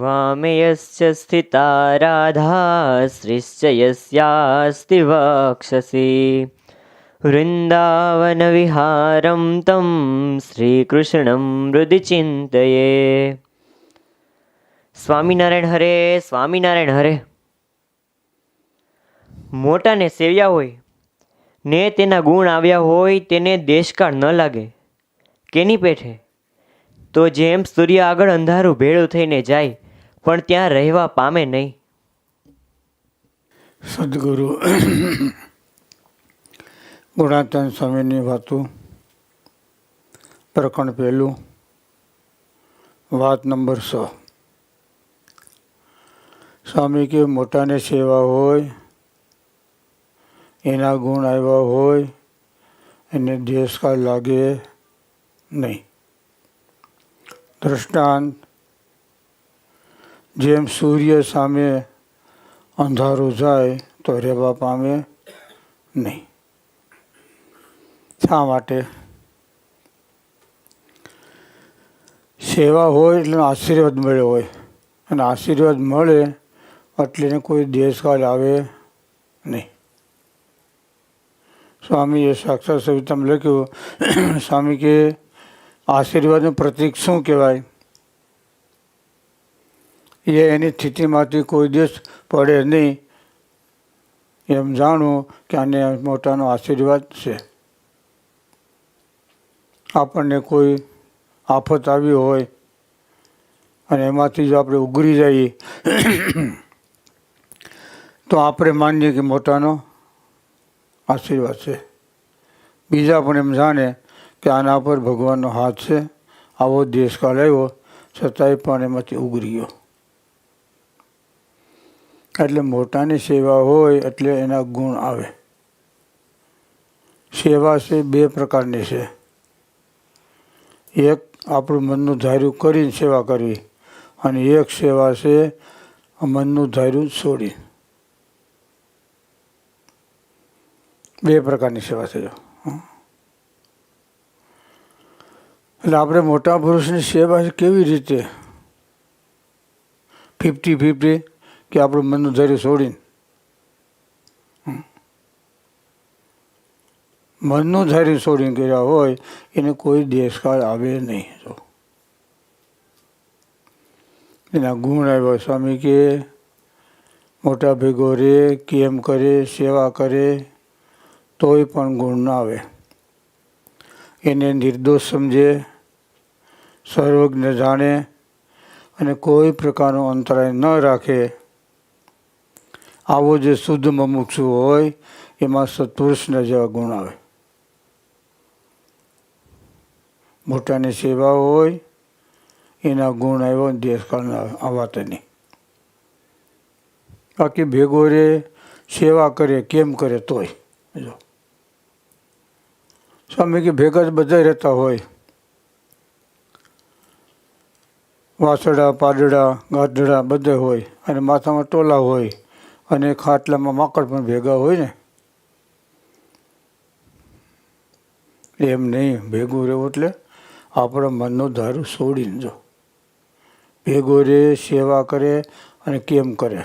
वामे यश्च स्थिता राधा श्रीश्च यस्यास्ति वक्षसि वृन्दावनविहारं तं શ્રીકૃષ્ણમ હૃદય ચિંતયે સ્વામિનારાયણ હરે સ્વામિનારાયણ હરે મોટાને સેવ્યા હોય ને તેના ગુણ આવ્યા હોય તેને દેશકાળ ન લાગે કેની પેઠે તો જેમ સૂર્ય આગળ અંધારું ભેળું થઈને જાય, પણ ત્યાં રહેવા પામે નહીં. સદગુરુ ગુણાતન સ્વામીની વાતો, પ્રકરણ પહેલું, વાત નંબર સો. સ્વામી કે મોટાને સેવા હોય, એના ગુણ આવ્યા હોય, એને દેશકાળ લાગે નહીં. દ્રષ્ટાંત. જેમ સૂર્ય સામે અંધારું જાય, તો રહેવા પામે નહીં. શા માટે? સેવા હોય એટલે આશીર્વાદ મળ્યો હોય. અને આશીર્વાદ મળે એટલે કોઈ દેશકાળ આવે નહીં. સ્વામીએ સાક્ષાત સવિતામાં લખ્યું, સ્વામી કે આશીર્વાદનું પ્રતીક શું કહેવાય? એ એની સ્થિતિમાંથી કોઈ દિવસ પડે નહીં. એમ જાણવું કે આને મોટાનો આશીર્વાદ છે. આપણને કોઈ આફત આવી હોય અને એમાંથી જો આપણે ઉગરી જઈએ, તો આપણે માનીએ કે મોટાનો આશીર્વાદ છે. બીજા પણ એમ જાણે કે આના પર ભગવાનનો હાથ છે. આવો દેશકાળ આવ્યો, છતાંય પણ એમાંથી ઉગરી ગયો. એટલે મોટાની સેવા હોય એટલે એના ગુણ આવે. સેવા છે બે પ્રકારની છે. એક આપણું મનનું ધાર્યું કરીને સેવા કરવી અને એક સેવા છે મનનું ધાર્યું છોડી. બે પ્રકારની સેવા છે જો. એટલે આપણે મોટા પુરુષની સેવા કેવી રીતે? ફિફ્ટી ફિફ્ટી કે આપણું મનનું ધૈર્ય છોડીને. મનનું ધૈર્ય છોડીને કર્યા હોય, એને કોઈ દેશકાળ આવે નહીં. જો. એના ગુણ આવ્યા સ્વામી કે મોટા ભેગો રે, કેમ કરે, સેવા કરે, તોય પણ ગુણ ના આવે. એને નિર્દોષ સમજે સર્વજ્ઞ જાણે અને કોઈ પ્રકારનો અંતરાય ન રાખે. આવો જે શુદ્ધ મમુક્ષુ હોય, એમાં સત્પુરુષના જેવા ગુણ આવે. મોટાની સેવા હોય, એના ગુણ આવ્યો દેશકાળના આવા. નહીં. બાકી ભેગો રે, સેવા કરે, કેમ કરે તોય. જો. સ્વામી કે ભેગા જ બધા રહેતા હોય. વાસડા પાડડા ગાઢડા બધે હોય અને માથામાં ટોલા હોય અને ખાટલામાં માકડ પણ ભેગા હોય ને. એમ નહીં, ભેગું રહેવું એટલે આપણા મનનું ધારું છોડીને જો. ભેગો રે, સેવા કરે અને કેમ કરે?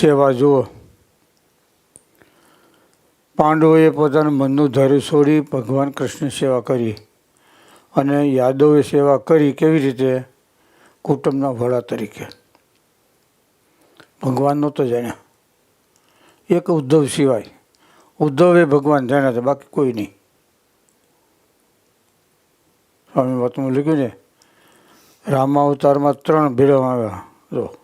સેવા જુઓ. પાંડવોએ પોતાનું મનનું ધારું છોડી ભગવાન કૃષ્ણ સેવા કરી. અને યાદવે સેવા કરી કેવી રીતે? કુટુંબના વડા તરીકે. ભગવાન નહોતો જાણ્યા. એક ઉદ્ધવ સિવાય. ઉદ્ધવે ભગવાન જાણ્યા હતા, બાકી કોઈ નહીં. સ્વામી વાતમાં લખ્યું છે રામાવતારમાં ત્રણ ભેળવવામાં આવ્યા. જો,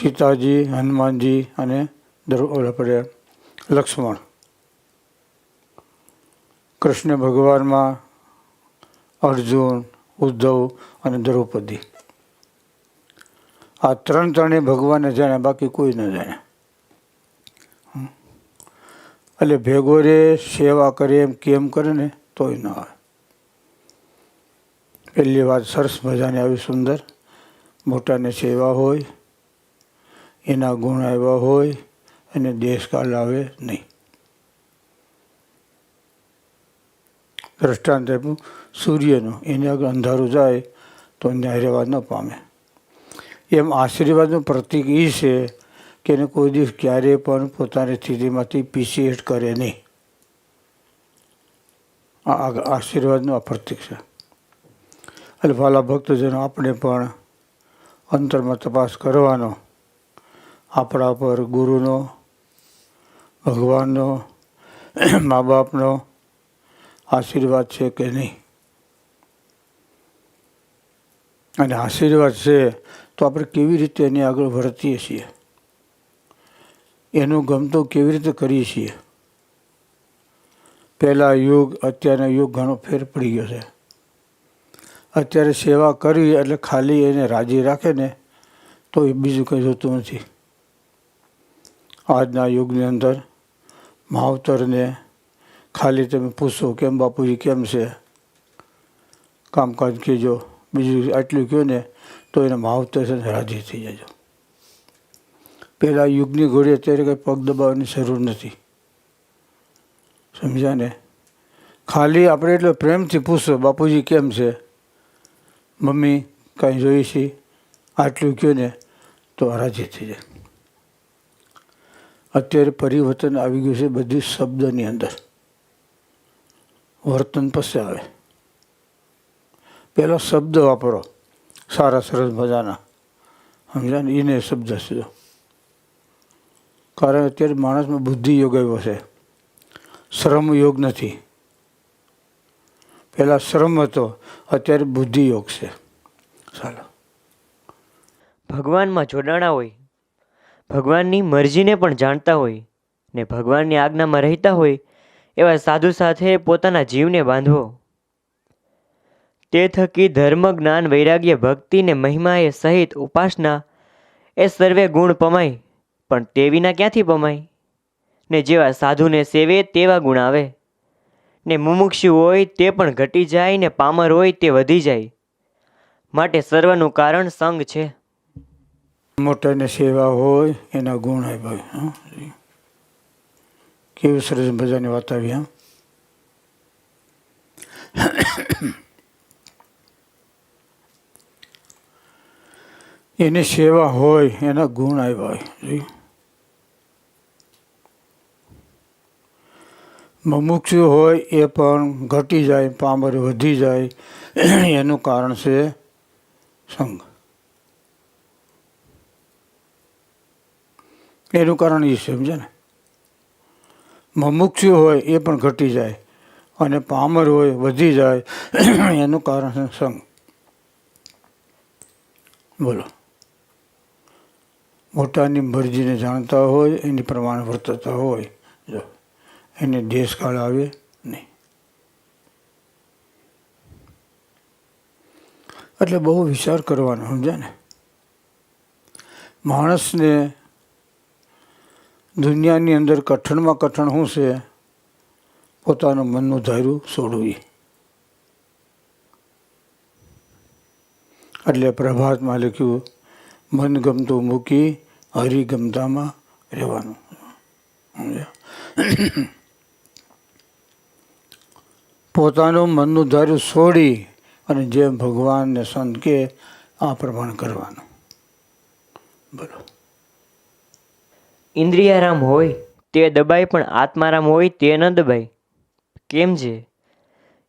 સીતાજી, હનુમાનજી અને આપણે લક્ષ્મણ. કૃષ્ણ ભગવાનમાં અર્જુન, ઉદ્ધવ અને દ્રૌપદી. આ ત્રણ ત્રણે ભગવાનને જાણે, બાકી કોઈ ન જાણે. એટલે ભેગો રે સેવા કરે એમ કેમ કરે ને, તોય ન આવે. પહેલી વાત સરસ મજાની આવી સુંદર. મોટાને સેવા હોય, એના ગુણ આવ્યા હોય અને દેશકાળ આવે નહીં. દ્રષ્ટાંત આપ્યું. સૂર્યનું, એને આગળ અંધારું જાય તો રહેવા ન પામે. એમ આશીર્વાદનું પ્રતીક એ છે કે એને કોઈ દિવસ ક્યારેય પણ પોતાની સ્થિતિમાંથી પીસીએટ કરે નહીં. આ આશીર્વાદનું આ પ્રતીક છે. એટલે ભાલા ભક્તજનો, આપણે પણ અંતરમાં તપાસ કરવાનો, આપણા પર ગુરુનો, ભગવાનનો મા બાપનો આશીર્વાદ છે કે નહીં? અને આશીર્વાદ છે, તો આપણે કેવી રીતે એની આગળ વર્તીએ છીએ? એનું ગમતો કેવી રીતે કરીએ છીએ? પહેલાં યુગ, અત્યારનો યુગ ઘણો ફેર પડી ગયો છે. અત્યારે સેવા કરી એટલે ખાલી એને રાજી રાખે ને, તો એ બીજું કંઈ જોતું નથી. આજના યુગની અંદર માવતરને ખાલી તમે પૂછો, કેમ બાપુજી, કેમ છે? કામકાજ કહેજો બીજું આટલું કહો ને, તો એને માવતર છે રાજી થઈ જજો. પહેલાં યુગની ઘોડી અત્યારે કંઈ પગ દબાવવાની જરૂર નથી. સમજ્યા ને? ખાલી આપણે એટલે પ્રેમથી પૂછો, બાપુજી કેમ છે? મમ્મી, કાંઈ જોઈ છે? આટલું કહો ને, તો રાજી થઈ જાય. અત્યારે પરિવર્તન આવી ગયું છે બધી શબ્દની અંદર. વર્તન પછી આવે. પહેલાં શબ્દ વાપરો. સારા સરસ મજાના. સમજ્યા ને? એને શબ્દ છે. કારણ અત્યારે માણસમાં બુદ્ધિ યોગ આવ્યો છે. શ્રમ યોગ નથી. પહેલાં શ્રમ હતો, અત્યારે બુદ્ધિ યોગ છે. ચાલો. ભગવાનમાં જોડાણા હોય, ભગવાનની મરજીને પણ જાણતા હોય ને ભગવાનની આજ્ઞામાં રહેતા હોય, એવા સાધુ સાથે પોતાના જીવને બાંધવો. તે થકી ધર્મ, જ્ઞાન, વૈરાગ્ય, ભક્તિ ને મહિમા એ સહિત ઉપાસના એ સર્વે ગુણ પમાય, પણ તે વિના ક્યાંથી પમાય? ને જેવા સાધુને સેવે તેવા ગુણ આવે. ને મુમુક્ષુ હોય તે પણ ઘટી જાય ને પામર હોય તે વધી જાય. માટે સર્વનું કારણ સંગ છે. મોટાને સેવા હોય, એના ગુણ હોય ભાઈ કેવી સરસ મજાની વાત આવી, હા. એની સેવા હોય, એના ગુણ આવ્યા હોય? મુમુક્ષુ હોય એ પણ ઘટી જાય, પામર વધી જાય. એનું કારણ છે સંઘ એનું કારણ એ સમજે ને? મમુક્ષુ હોય એ પણ ઘટી જાય અને પામર હોય, વધી જાય. એનું કારણ છે સંઘ બોલો. મોટાની મરજીને જાણતા હોય, એની પ્રમાણે વર્તતા હોય. જો, એને દેશકાળ આવે નહીં. એટલે બહુ વિચાર કરવાનો સમજે ને? માણસને દુનિયાની અંદર કઠણમાં કઠણ શું છે? પોતાનું મનનું ધાર્યું છોડવું એટલે પ્રભાતમાં લખ્યું મન ગમતું મૂકી હરિગમતામાં રહેવાનું. પોતાનું મનનું ધાર્યું છોડી અને જેમ ભગવાનને સંત કે, આ પ્રમાણે કરવાનું. બોલો. ઇન્દ્રિયારામ હોય, તે દબાય, પણ આત્મારામ હોય, તે ન દબાય. કેમ છે?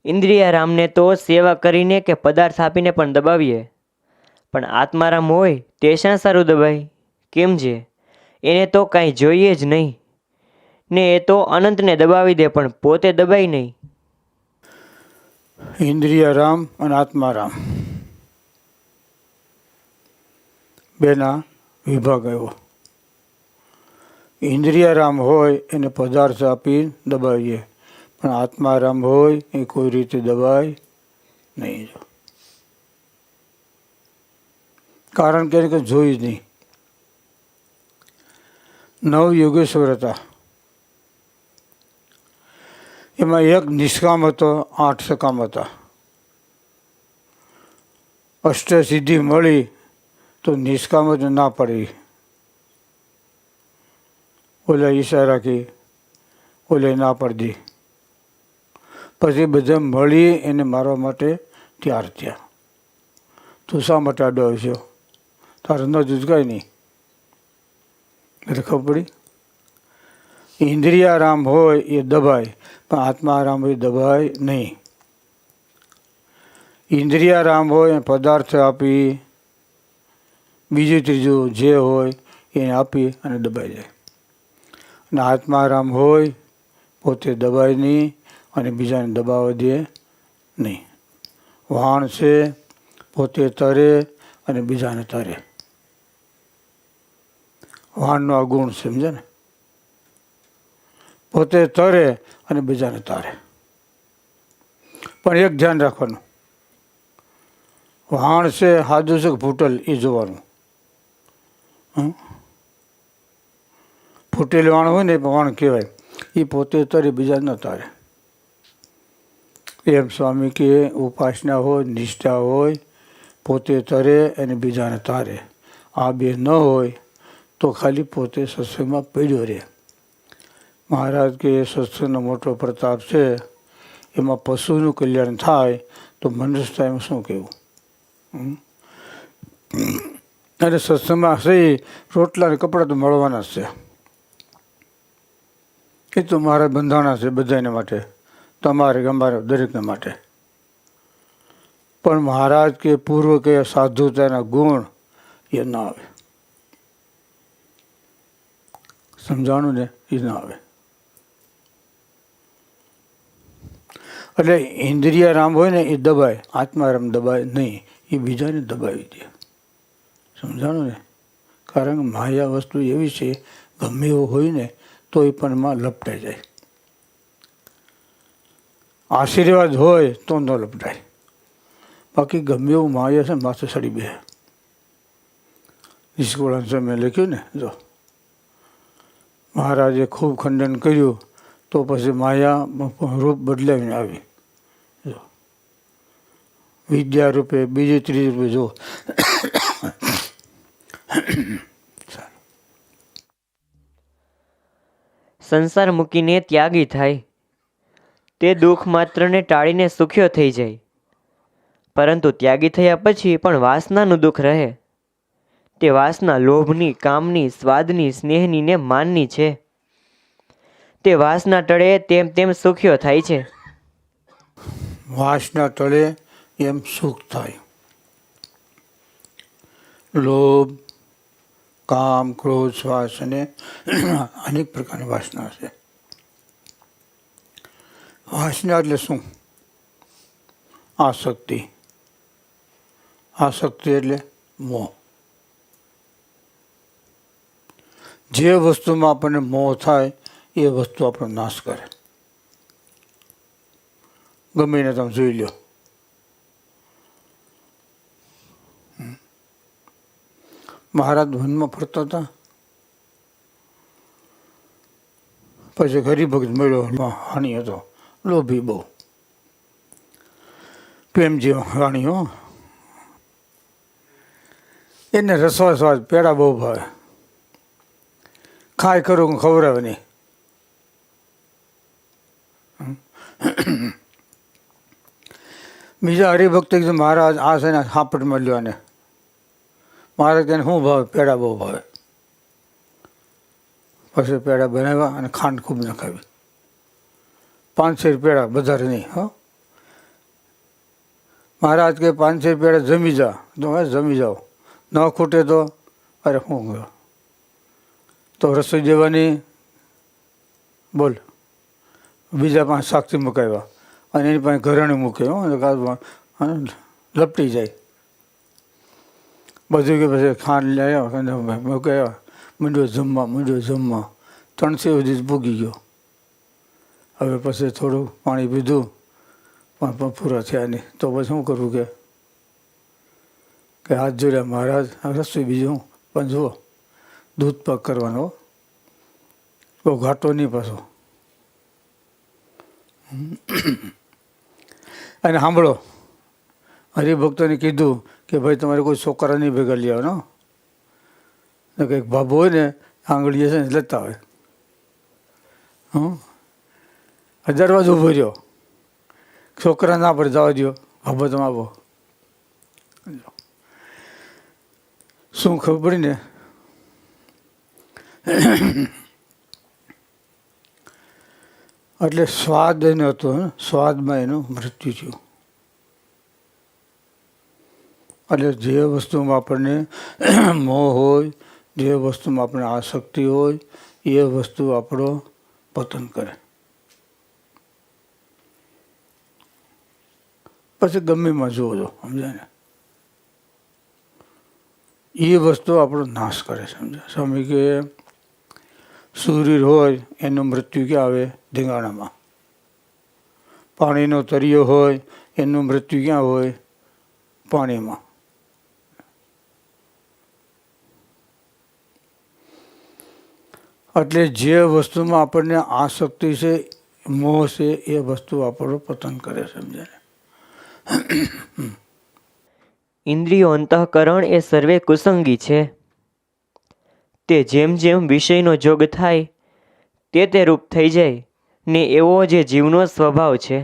ઇન્દ્રિયારામને તો સેવા કરીને કે પદાર્થ આપીને પણ દબાવીએ? પણ આત્મારામ હોય તે શા સારું દબાય? કેમ છે એને તો કાંઈ જોઈએ જ નહીં. ને એ તો અનંતને દબાવી દે પણ પોતે દબાય નહીં. ઇન્દ્રિય રામ અને આત્મા રામ. બેના વિભાગ આવ્યો. ઇન્દ્રિય રામ હોય એને પદાર્થ આપી દબાવીએ. પણ આત્મા રામ હોય એ કોઈ રીતે દબાય નહીં જો કારણ કે એને જોયું જ નહીં. નવ યોગેશ્વર હતા. એમાં એક નિષ્કામ હતો, આઠ સકામ હતા. અષ્ટસિદ્ધિ મળી તો નિષ્કામ જ ના પડી. ઓલે ઈશા રાખી, ઓલે ના પડતી. પછી બધા મળી એને મારવા માટે તૈયાર થયા. તું શા માટે આડો આવ્યો આ ન જુજ નહીં. એટલે ખબર પડી? ઇન્દ્રિયારામ હોય એ દબાય, પણ આત્મારામ હોય એ દબાય નહીં. ઇન્દ્રિય આરામ હોય એ પદાર્થ આપી, બીજું ત્રીજું જે હોય એને આપી અને દબાઈ જાય. અને આત્મા આરામ હોય, પોતે દબાય નહીં અને બીજાને દબાવવા દે નહીં. વાણ છે, પોતે તરે અને બીજાને તરે. વાહનનો આ ગુણ સમજે ને? પોતે તરે અને બીજાને તારે. પણ એક ધ્યાન રાખવાનું. વાણ છે, હાજુ છે ફૂટલ એ જોવાનું? ફૂટેલું વાણ હોય ને, એ વાણ કહેવાય. એ પોતે તરે બીજા ન તારે. એમ સ્વામી કે ઉપાસના હોય, નિષ્ઠા હોય, પોતે તરે અને બીજાને તારે. આ બે ન હોય તો ખાલી પોતે સત્સંગમાં પડ્યો રહે. મહારાજ કે સત્સંગનો મોટો પ્રતાપ છે, એમાં પશુનું કલ્યાણ થાય, તો મનુષ્ય એમ શું કહેવું? અને સત્સંગમાં સહી રોટલા અને કપડાં તો મળવાના છે. એ તો મારા બંધાણા છે બધાને માટે, તમારે અમારે દરેકને માટે. પણ મહારાજ કે પૂર્વ કે સાધુતાના ગુણ એ ના આવે. સમજાણું ને એ ના આવે એટલે ઇન્દ્રિયારામ હોય ને, એ દબાય. આત્મારામ દબાય નહીં. એ બીજાને દબાવી દે. સમજાણું ને કારણ કે માયા વસ્તુ એવી છે, ગમે એવું હોય ને તો એ પણ એમાં લપટાઈ જાય. આશીર્વાદ હોય, તો ન લપટાય. બાકી ગમે એવું માયા છે, માથે સડી બે નિષ્કુળાન મેં લખ્યું ને, જો. મહારાજે ખૂબ ખંડન કર્યું, તો પછી માયા રૂપ બદલાવીને આવી. વિદ્યા રૂપે બીજી ત્રીજી રૂપે જો સંસાર મૂકીને ત્યાગી થાય. તે દુઃખ માત્રને ટાળીને સુખ્યો થઈ જાય. પરંતુ ત્યાગી થયા પછી પણ વાસનાનું દુઃખ રહે. તે વાસના લોભની, કામની, સ્વાદની સ્નેહની ને માનની છે. તે વાસના તળે તેમ તેમ સુખ્યો થાય છે. વાસના તળે એમ સુખ થાય. લોભ, કામ, ક્રોધ, શ્વાસ અને અનેક પ્રકારની વાસના છે. વાસના એટલે શું? આસક્તિ. આસક્તિ એટલે મોહ. જે વસ્તુમાં આપણને મોહ થાય, એ વસ્તુ આપણો નાશ કરે. ગમે એને તમે જોઈ લો. મહારાજ વનમાં ફરતા હતા. પછી હરિભગત મળ્યો હાની હતો. લોભી બહુ. પ્રેમજી રાણી હો. એને રસવા સ્વાદ પેડા બહુ ભાવે. ખાય કરું ખવડાવે નહીં. બીજા હરિભક્ત કીધું, મહારાજ, આ છે ને હાપટ મળ્યો અને મહારાજ તેને શું ભાવે? પેડા બહુ ભાવે. પછી પેડા બનાવ્યા અને ખાંડ ખૂબ નખાવી. પાંચસો પેડા વધારે નહીં, હો. મહારાજ કે પાંચસો પેડા જમી જા. તો હવે જમી જાઓ ન ખૂટે તો, અરે, શું ગયો તો રસોઈ દેવાની બોલ. બીજા પાસે સાક્ષી મુકાવ્યા. અને એની પાસે ઘરેણું મૂક્યું લપટી જાય. બધું કે પછી ખાંડ લઈ આવ્યા મૂકાયા મંડ્યો જમવા મંડ્યો જમવા. ત્રણસો સુધી ભૂગી ગયો. હવે પછી થોડું પાણી પીધું, પણ પૂરા થયા નહીં. તો પછી શું કરવું કે? હાથ જોડ્યા મહારાજ રસોઈ બીજું પણ જુઓ. દૂધ પગ કરવાનો બહુ ઘાટો નહીં પાછો. અને સાંભળો, હરિભક્તોને કીધું કે ભાઈ તમારે કોઈ છોકરા નહીં ભેગા લઈ ને કંઈક ભાભો હોય ને, આંગળીએ છે ને, લેતા હોય. હં દરવાજો ઊભો રહ્યો. છોકરા ના પડે જવા દો ભાભો તમે આવો. શું ખબર પડી ને? એટલે સ્વાદ એનો હતો સ્વાદમાં એનું મૃત્યુ થયું. એટલે જે વસ્તુમાં આપણને મોહ હોય, જે વસ્તુમાં આપણને આસક્તિ હોય, એ વસ્તુ આપણો પતન કરે. પછી ગમે એમાં જોજો સમજાય ને? એ વસ્તુ આપણો નાશ કરે, સમજાય? સ્વામી કે સૂર્ય હોય, એનું મૃત્યુ ક્યાં આવે? ધીંગાણામાં. પાણીનો તરિયો હોય, એનું મૃત્યુ ક્યાં હોય? પાણીમાં. એટલે જે વસ્તુમાં આપણને આસક્તિ છે, મોહ છે, એ વસ્તુ આપણો પતન કરે સમજાય ઇન્દ્રિયો અંતઃકરણ એ સર્વે કુસંગી છે. તે જેમ જેમ વિષયનો જોગ થાય, તે તે રૂપ થઈ જાય, ને એવો જે જીવનો સ્વભાવ છે.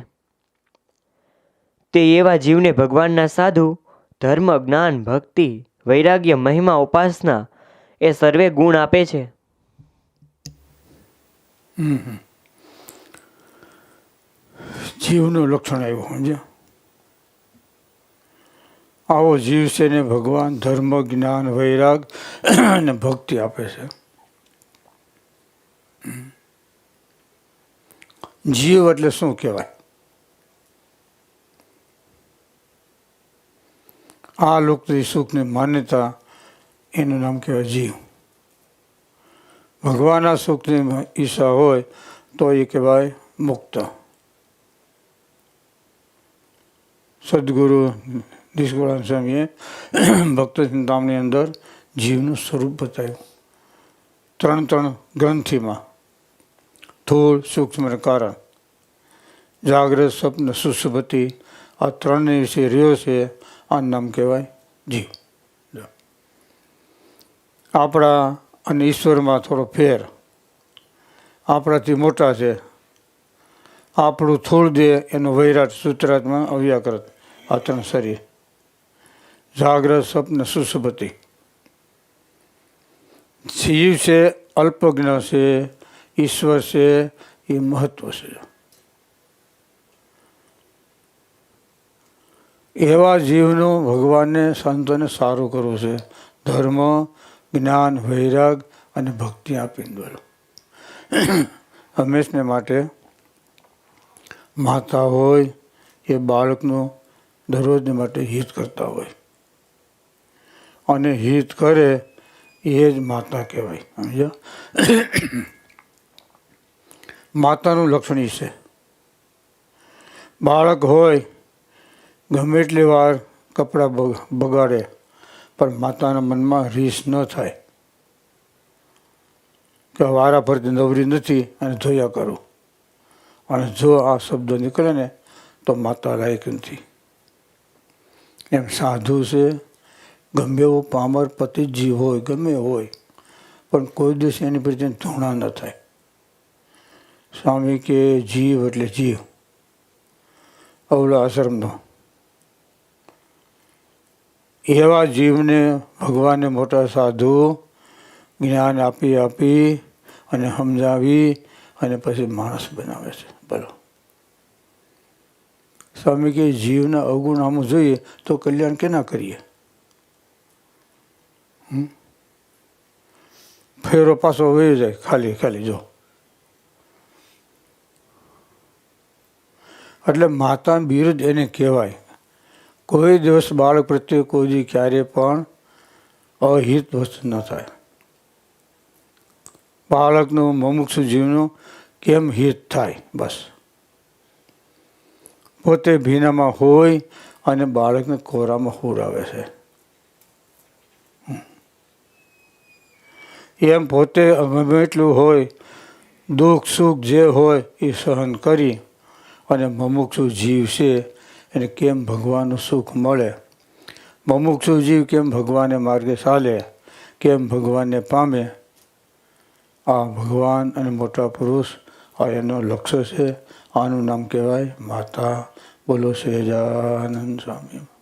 તે એવા જીવને ભગવાનના સાધુ, ધર્મ, જ્ઞાન, ભક્તિ, વૈરાગ્ય, મહિમા, ઉપાસના, એ સર્વે ગુણ આપે છે. જીવનું લક્ષણ આવ્યું, સમજ્યા? આવો જીવ છે ને ભગવાન ધર્મ, જ્ઞાન, વૈરાગ અને ભક્તિ આપે છે. જીવ એટલે શું કહેવાય? આ લોકથી સુખની માન્યતા એનું નામ કહેવાય જીવ. ભગવાનના સુખની ઈચ્છા હોય તો એ કહેવાય મુક્ત. સદગુરુ નિષ્કુળાન સ્વામીએ ભક્ત ચિંતામણી અંદર જીવનું સ્વરૂપ બતાવ્યું. ત્રણ ત્રણ ગ્રંથિમાં થોડ સૂક્ષ્મ કારણ જાગ્રત સ્વપ્ન, સુસુભતિ, આ ત્રણ વિશે રહ્યો છે, આ નામ કહેવાય જીવ. આપણા અને ઈશ્વરમાં થોડો ફેર. આપણાથી મોટા છે. આપણું થોડ દે એનું વૈરાટ સૂત્રાત્મા અવ્યાકૃત. આ ત્રણ શરીર. જાગ્રત સ્વપ્ન સુષુપતિ જીવ છે, અલ્પજ્ઞ છે, ઈશ્વર છે, એ મહત્વ છે. એવા જીવનું ભગવાનને સંતોને સારું કરવું છે. ધર્મ, જ્ઞાન, વૈરાગ અને ભક્તિ આપીને બોલો હંમેશને માટે માતા હોય, એ બાળકનું દરરોજને માટે હિત કરતા હોય. અને હિત કરે, એ જ માતા કહેવાય. સમજ્યા? માતાનું લક્ષણ છે. બાળક હોય, ગમે એટલી વાર કપડાં બગ- બગાડે, પણ માતાના મનમાં રીસ ન થાય. કે વારા ફરતી નવરી નથી અને ધોયા કરું. અને જો આ શબ્દો નીકળે ને, તો માતા લાયક નથી. એમ સાધુ છે ગમે એવો પામર પતિ જીવ હોય, ગમે હોય, પણ કોઈ દિવસ એની પ્રત્યે ધૂણા ન થાય. સ્વામી કે જીવ એટલે જીવ. અવળા આશ્રમનો. એવા જીવને ભગવાને મોટા સાધુ જ્ઞાન આપી આપી અને સમજાવી અને પછી માણસ બનાવે છે. બોલો. સ્વામી કે જીવના અવગુણ આમ જોઈએ તો કલ્યાણ કેના કરીએ? ફેરો પાછો વહી જાય, ખાલી ખાલી, જો. એટલે માતા બિરુદ એને કહેવાય. કોઈ દિવસ બાળક પ્રત્યે કોઈ ક્યારે પણ અહિત વસ્તુ ન થાય. બાળકનું મુમુક્ષુ જીવનું કેમ હિત થાય? બસ. પોતે ભીનામાં હોય અને બાળકને કોરામાં હુરાવે છે. એમ પોતે ગમે એટલું હોય, દુઃખ સુખ જે હોય એ સહન કરી અને મમુક્ષુ જીવ છે એને કેમ ભગવાનનું સુખ મળે? મમુક્ષુ જીવ કેમ ભગવાનને માર્ગે ચાલે? કેમ ભગવાનને પામે? આ ભગવાન અને મોટા પુરુષ, આ એનો લક્ષ્ય છે. આનું નામ કહેવાય માતા. બોલો સહેજાનંદ સ્વામી.